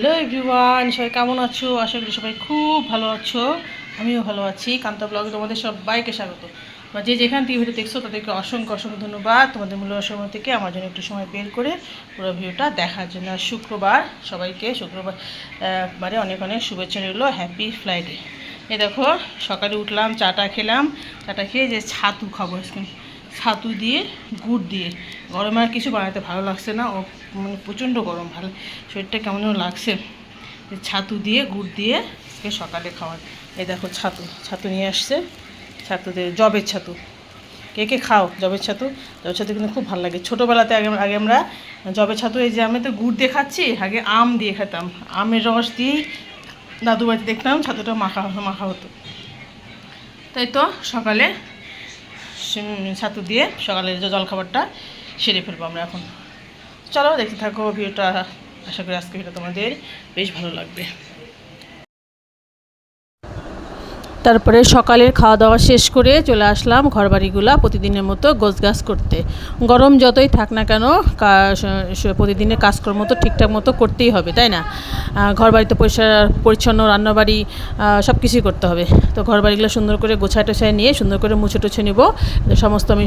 Hello everyone সবাই কেমন আছো? আশা করি সবাই খুব ভালো আছো। আমিও ভালো আছি। কান্তা ব্লগে তোমাদের সবাইকে স্বাগত। বা যে যেখান থেকে ভিডিও দেখছ, তাদেরকে অসংখ্য অসংখ্য ধন্যবাদ। তোমাদের মূল্য সময় থেকে আমার জন্য একটু সময় বের করে পুরো ভিডিওটা দেখার জন্য। শুক্রবার, সবাইকে শুক্রবার বারে অনেক অনেক শুভেচ্ছা রইল। হ্যাপি ফ্লাইডে এ দেখো, সকালে উঠলাম চাটা খেলাম। চাটা খেয়ে যে ছাতু খাব। ছাতু দিয়ে, গুড় দিয়ে। গরমে কিছু বানাতে ভালো লাগছে না। মানে প্রচণ্ড গরম, ভালো শরীরটা কেমন যেন লাগছে। ছাতু দিয়ে, গুড় দিয়ে আজকে সকালে খাওয়ার এই দেখো ছাতু ছাতু নিয়ে আসছে। ছাতু দিয়ে জবের ছাতু। কে কে খাও জবের ছাতু? জবের ছাতু কিন্তু খুব ভালো লাগে। ছোটোবেলাতে আগে আগে আমরা জবের ছাতু, এই যে আমি তো গুড় দিয়ে খাচ্ছি, আগে আম দিয়ে খেতাম। আমের রস দিয়েই দাদু বাড়িতে দেখতাম ছাতুটা মাখা মাখা হতো। তাই তো সকালে ছাতু দিয়ে সকালের যে জলখাবারটা সেরে ফেলব আমরা এখন। চলো, দেখতে থাকো ভিডিওটা। আশা করি আজকে ভিডিও তোমাদের বেশ ভালো লাগবে। তারপরে সকালের খাওয়া দাওয়া শেষ করে চলে আসলাম ঘরবাড়িগুলা প্রতিদিনের মতো গোছগাছ করতে। গরম যতই থাক না কেন প্রতিদিনের কাজকর্ম তো ঠিকঠাক মতো করতেই হবে, তাই না? ঘরবাড়িতে পরিষ্কার, পরিচ্ছন্ন রান্নাবাড়ি সব কিছুই করতে হবে। তো ঘরবাড়িগুলো সুন্দর করে গোছায় টোছায় নিয়ে সুন্দর করে মুছে টুছে নিব। সমস্ত আমি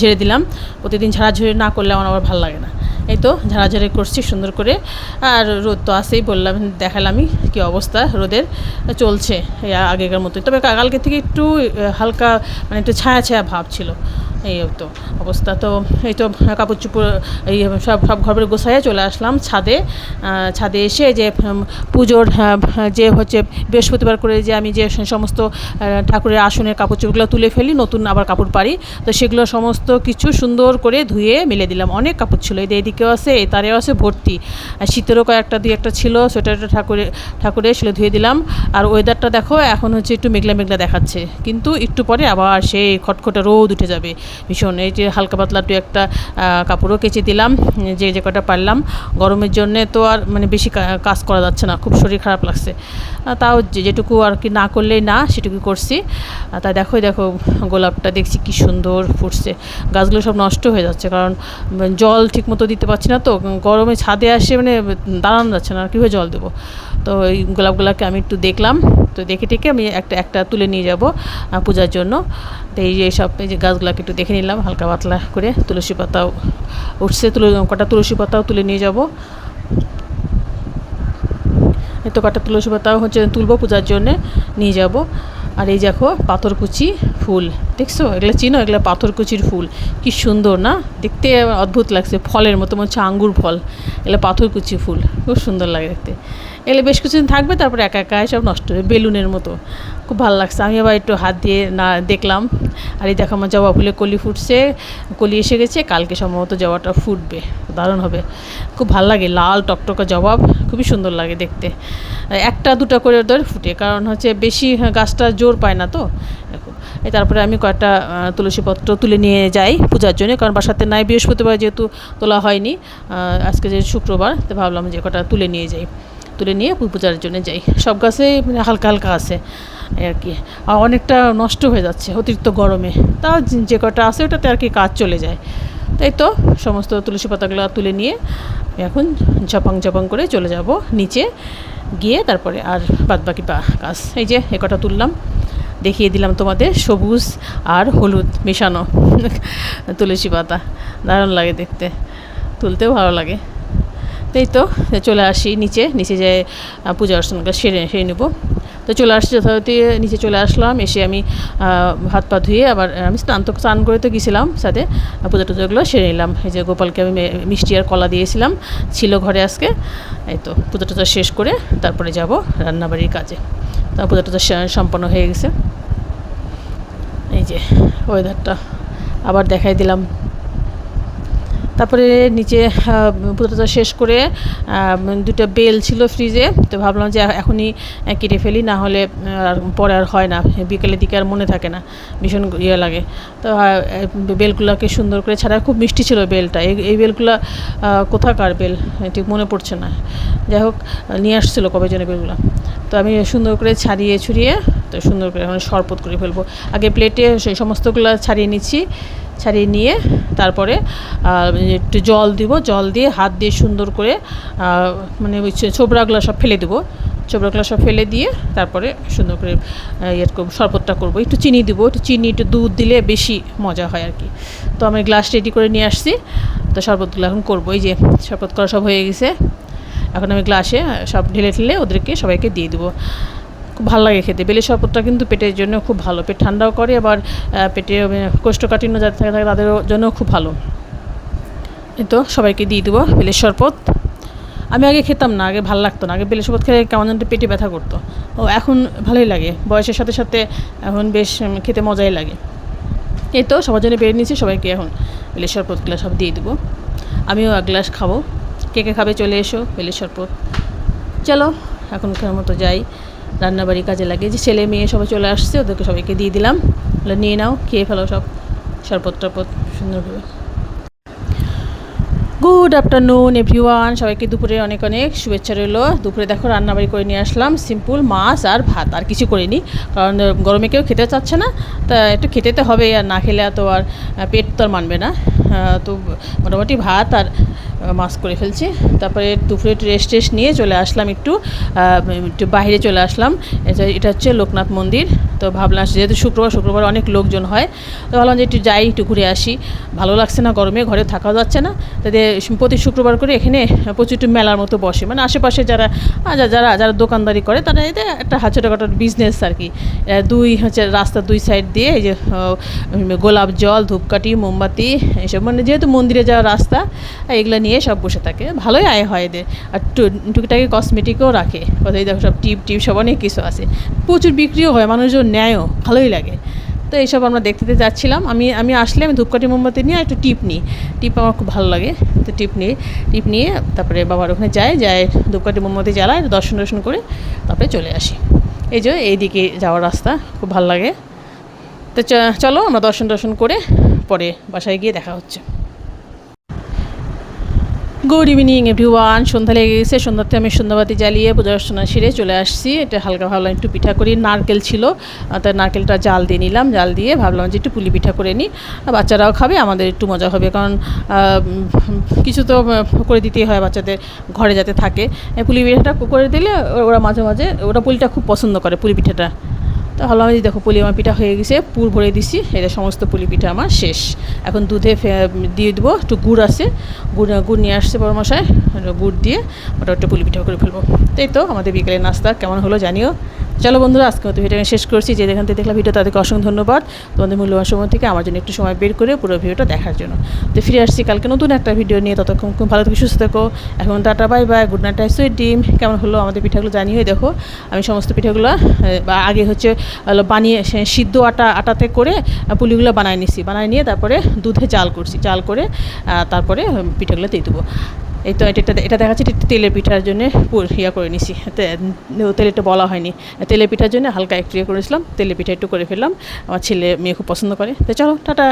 ঝেড়ে দিলাম। প্রতিদিন ঝাড়াঝুড়ি না করলে আমার আবার ভালো লাগে না। এই তো ঝাড়াঝাড়ি করছি সুন্দর করে। আর রোদ তো আসেই বললাম, দেখালামই কি অবস্থা রোদের। চলছে আগেকার মতোই। তবে কালকে থেকে একটু হালকা মানে একটু ছায়া ছায়া ভাব ছিল। এই তো অবস্থা তো, এই তো কাপড় চুপড় এই সব সব ঘর বাড়ি গোছাইয়ে চলে আসলাম ছাদে। ছাদে এসে যে পুজোর যে হচ্ছে বৃহস্পতিবার করে যে আমি যে সমস্ত ঠাকুরের আসনের কাপড় চোপড়গুলো তুলে ফেলি, নতুন আবার কাপড় পারি তো সেগুলো সমস্ত কিছু সুন্দর করে ধুয়ে মেলে দিলাম। অনেক কাপড় ছিল, এই এদিকেও আছে, এই তারেও আছে, ভর্তি। আর শীতেরও কয়েকটা, দুই একটা ছিল সোয়েটারটা ঠাকুরে ঠাকুরে সেগুলো ধুয়ে দিলাম। আর ওয়েদারটা দেখো, এখন হচ্ছে একটু মেঘলা মেঘলা দেখাচ্ছে। কিন্তু একটু পরে আবার সেই খটখটে রোদ উঠে যাবে। ভীষণ। এই যে হালকা পাতলা দু একটা কাপড়ও কেচে দিলাম, যে যে কটা পারলাম। গরমের জন্যে তো আর মানে বেশি কাজ করা যাচ্ছে না, খুব শরীর খারাপ লাগছে। তাও যেটুকু আর কি না করলেই না সেটুকু করছি। তাই দেখো দেখো, গোলাপটা দেখছি কি সুন্দর ফুটছে। গাছগুলো সব নষ্ট হয়ে যাচ্ছে, কারণ জল ঠিক মতো দিতে পারছি না তো গরমে ছাদে আসে মানে দাঁড়ানো যাচ্ছে না, আর কীভাবে জল দেবো? তো এই গোলাপগুলোকে আমি একটু দেখলাম, তো দেখে টেকে আমি একটা একটা তুলে নিয়ে যাব পূজার জন্য। তো এই যে সব, এই যে গাছগুলোকে একটু দেখে নিলাম, হালকা পাতলা করে তুলসী পাতাও উঠছে, তুলে কটা তুলসী পাতাও তুলে নিয়ে যাব। তো কাটা তুলসী পাতাও হচ্ছে তুলবো পূজার জন্যে, নিয়ে যাব। আর এই দেখো পাথরকুচি ফুল, দেখছ? এগুলো চিনো? এগুলো পাথরকুচির ফুল। কি সুন্দর, না? দেখতে অদ্ভুত লাগছে, ফলের মতো, মনে হচ্ছে আঙ্গুর ফল। এগুলো পাথরকুচি ফুল, খুব সুন্দর লাগে দেখতে। এগুলো বেশ কিছুদিন থাকবে, তারপরে একা একা সব নষ্ট হয়ে বেলুনের মতো। খুব ভালো লাগছে। আমি আবার একটু হাত দিয়ে না দেখলাম। আর এই দেখো আমার জবা ফুলে কলি ফুটছে, কলি এসে গেছে, কালকে সম্ভবত জবাটা ফুটবে, দারুণ হবে। খুব ভালো লাগে, লাল টকটকা জবাব, খুবই সুন্দর লাগে দেখতে। একটা দুটো করে ধরে ফুটে, কারণ হচ্ছে বেশি গাছটা জোর পায় না তো। তারপরে আমি কয়েকটা তুলসীপত্র তুলে নিয়ে যাই পূজার জন্য, কারণ বাসাতে নাই, বৃহস্পতিবার যেহেতু তোলা হয়নি আজকে যে শুক্রবার তো ভাবলাম যে কটা তুলে নিয়ে যাই। তুলে নিয়ে পূজার জন্য যাই। সব গাছে মানে হালকা হালকা আছে আর কি। আর অনেকটা নষ্ট হয়ে যাচ্ছে অতিরিক্ত গরমে। তা যে- যে কটা আছে ওটাতে আর কি কাজ চলে যায়। তাই তো সমস্ত তুলসী পাতাগুলো তুলে নিয়ে এখন ঝপাং ঝপাং করে চলে যাব নিচে গিয়ে তারপরে আর বাদ বাকি কাজ। এই যে এ কটা তুললাম, দেখিয়ে দিলাম তোমাদের সবুজ আর হলুদ মেশানো তুলসী পাতা। দারুণ লাগে দেখতে। তুলতেও ভালো লাগে। তাই তো চলে আসি নিচে নিচে যে পূজা অর্চনাগুলো সেরে সেরে নেব। তো চলে আসছি যথারীতি নিচে চলে আসলাম, এসে আমি হাত পা ধুয়ে আবার আমি স্নান তো, স্নান করে তো গেছিলাম সাথে পূজা টুজাগুলো সেরে নিলাম। এই যে গোপালকে আমি মিষ্টি আর কলা দিয়েছিলাম, ছিল ঘরে আজকে। এই তো, পূজা টুজা শেষ করে তারপরে যাব রান্নাবাড়ির কাজে। তা পূজা টুজা সম্পন্ন হয়ে গেছে। এই যে ওয়েদারটা আবার দেখাই দিলাম। তারপরে নিচে পুজোটা শেষ করে দুটো বেল ছিল ফ্রিজে, তো ভাবলাম যে এখনই কেটে ফেলি, না হলে আর পরে আর হয় না, বিকেলের দিকে আর মনে থাকে না, ভীষণ ইয়ে লাগে। তো বেলগুলোকে সুন্দর করে ছাড়া, খুব মিষ্টি ছিল বেলটা, এই এই বেলগুলো কোথাকার বেল? ঠিক মনে পড়ছে না। যাই হোক, নিয়ে আসছিল কবে যেন বেলগুলো। তো আমি সুন্দর করে ছাড়িয়ে ছুড়িয়ে, তো সুন্দর করে এখন শরবত করে ফেলব। আগে প্লেটে সেই সমস্তগুলো ছাড়িয়ে নিচ্ছি ছাড়িয়ে নিয়ে তারপরে একটু জল দিব, জল দিয়ে হাত দিয়ে সুন্দর করে মানে ওই ছোবড়াগুলো সব ফেলে দেবো। ছোবড়াগুলো সব ফেলে দিয়ে তারপরে সুন্দর করে ইয়ে করব, শরবতটা করব। একটু চিনি দিব, একটু চিনি, একটু দুধ দিলে বেশি মজা হয় আর কি। তো আমি গ্লাস রেডি করে নিয়ে আসছি। তো শরবতগুলো এখন করব। এই যে শরবত করা সব হয়ে গেছে। এখন আমি গ্লাসে সব ঢেলে ঢেলে ওদেরকে সবাইকে দিয়ে দেবো। খুব ভালো লাগে খেতে। বেলের শরবতটা কিন্তু পেটের জন্য খুব ভালো। পেট ঠান্ডাও করে, আবার পেটে কোষ্ঠকাঠিন্য যাদের থাকে, তাদের জন্য খুব ভালো। তো সবাইকে দিয়ে দেবো বেলের শরবত। আমি আগে খেতাম না, আগে ভালো লাগতো না। আগে বেলের শরবত খেলে কেমন যেন পেটে ব্যথা করতো। ও, এখন ভালোই লাগে। বয়সের সাথে সাথে এখন বেশ খেতে মজাই লাগে। এই তো সবার জন্য বেরিয়ে নিয়েছি, সবাইকে এখন বেলের শরবতগুলো সব দিয়ে দেবো। আমিও এক গ্লাস খাব। কে কে খাবে চলে এসো বেলের শরবত। চলো। এখনকার মতো যাই, রান্নাবাড়ি কাজে লাগে যে ছেলে মেয়ে সবাই চলে আসছে, ওদেরকে সবাইকে দিয়ে দিলাম। নিয়ে নাও, খেয়ে ফেলো সব শরবত টরবত সুন্দরভাবে। গুড আফটারনুন এভরিওয়ান সবাইকে দুপুরে অনেক অনেক শুভেচ্ছা রইল। দুপুরে দেখো রান্নাবাড়ি করে নিয়ে আসলাম। সিম্পল মাছ আর ভাত, আর কিছু করিনি। কারণ গরমে কেউ খেতে চাচ্ছে না। তা একটু খেতে তো হবে আর না খেলে তো আর পেট তো আর মানবে না। তো মোটামুটি ভাত আর মাছ করে ফেলছি। তারপরে দুপুরে একটু রেস্ট টেস্ট নিয়ে চলে আসলাম একটু একটু বাইরে চলে আসলাম। এটা এটা হচ্ছে লোকনাথ মন্দির। তো ভাবলাম যেহেতু শুক্রবার শুক্রবার অনেক লোকজন হয়, তো ভাবলাম যে একটু যাই, একটু ঘুরে আসি। ভালো লাগছে না গরমে, ঘরে থাকাও যাচ্ছে না। তাদের প্রতি শুক্রবার করে এখানে প্রচুর একটু মেলার মতো বসে। মানে আশেপাশে যারা যারা যারা দোকানদারি করে, তারা এতে একটা ছোটোখাটো বিজনেস আর কি। দুই হচ্ছে রাস্তার দুই সাইড দিয়ে এই যে গোলাপ জল, ধূপকাঠি, মোমবাতি এসব মানে যেহেতু মন্দিরে যাওয়ার রাস্তা, এগুলো নিয়ে সব বসে থাকে। ভালোই আয় হয় এদের। আর টুকিটাকি কসমেটিকও রাখে। কোথায় দেখো সব টিপ টিপ, সব অনেক কিছু আছে। প্রচুর বিক্রিও হয়, মানুষজন নেয়ও ভালোই লাগে। তো এইসব আমরা দেখতে যাচ্ছিলাম। আমি আমি আসলে আমি ধূপকাঠি মোমবাতি নিয়ে একটু টিপ নিই। টিপ আমার খুব ভালো লাগে। তো টিপ নিই, টিপ নিয়ে তারপরে বাবার ওখানে যাই যাই ধূপকাঠি মোমবাতি জ্বালাই দর্শন দর্শন করে তারপরে চলে আসি। এই যে এইদিকে যাওয়ার রাস্তা, খুব ভালো লাগে। তো চলো আমরা দর্শন দর্শন করে পরে বাসায় গিয়ে দেখা হচ্ছে। গুড ইভিনিং এভরিওয়ান সন্ধ্যা লেগে গেছে, সন্ধ্যাতে আমি সন্ধ্যাবাতি জ্বালিয়ে পূজা অর্চনা সেরে চলে আসছি। এটা হালকা ভাবলাম একটু পিঠা করি। নারকেল ছিল তাই নারকেলটা জাল দিয়ে নিলাম, জাল দিয়ে ভাবলাম যে একটু পুলি পিঠা করে নিই। বাচ্চারাও খাবে, আমাদের একটু মজা হবে, কারণ কিছু তো করে দিতেই হয় বাচ্চাদের ঘরে যাতে থাকে। পুলি পিঠাটা করে দিলে ওরা মাঝে মাঝে, ওরা পুলিটা খুব পছন্দ করে পুলি পিঠাটা। তো হলো আমি দেখো পুলি আমার পিঠা হয়ে গেছে, পুর ভরে দিছি, এটা সমস্ত পুলি পিঠা আমার শেষ। এখন দুধে দিয়ে দেবো, একটু গুড় আছে, গুড় গুড় নিয়ে আসছে মশাই গুড় দিয়ে ওটা একটু পুলি পিঠা করে ফেলব। তাই তো আমাদের বিকেলের নাস্তা, কেমন হলো জানিও? চলো বন্ধুরা, আজকে মতো ভিডিওটা শেষ করছি। যে যেখান থেকে দেখলাম ভিডিও তাদেরকে অসংখ্য ধন্যবাদ। তোমাদের মূল্যবান সময় থেকে আমার জন্য একটু সময় বের করে পুরো ভিডিওটা দেখার জন্য। তো ফিরে আসছি কালকে নতুন একটা ভিডিও নিয়ে। ততক্ষণ খুব ভালো থেকে, সুস্থ থেকো। এখন tata, bye bye. Good night sweet dream. কেমন হলো আমাদের পিঠাগুলো জানিয়ে দেখো। আমি সমস্ত পিঠাগুলো বা আগে হচ্ছে বানিয়ে সিদ্ধ আটা, আটাতে করে পুলিগুলো বানায় নিছি। বানায় নিয়ে তারপরে দুধে চাল করছি। চাল করে তারপরে পিঠাগুলো দিয়ে দেবো। এই তো এটা এটা দেখা যাচ্ছে তেলের পিঠার জন্য ইয়া করে নিছি। একটু বলা হয়নি। তেলের পিঠার জন্য হালকা একটু ইয়ে করেছিলাম, তেলের পিঠা একটু করে ফেললাম। আমার ছেলে মেয়ে খুব পছন্দ করে। তো চলো, টাটা!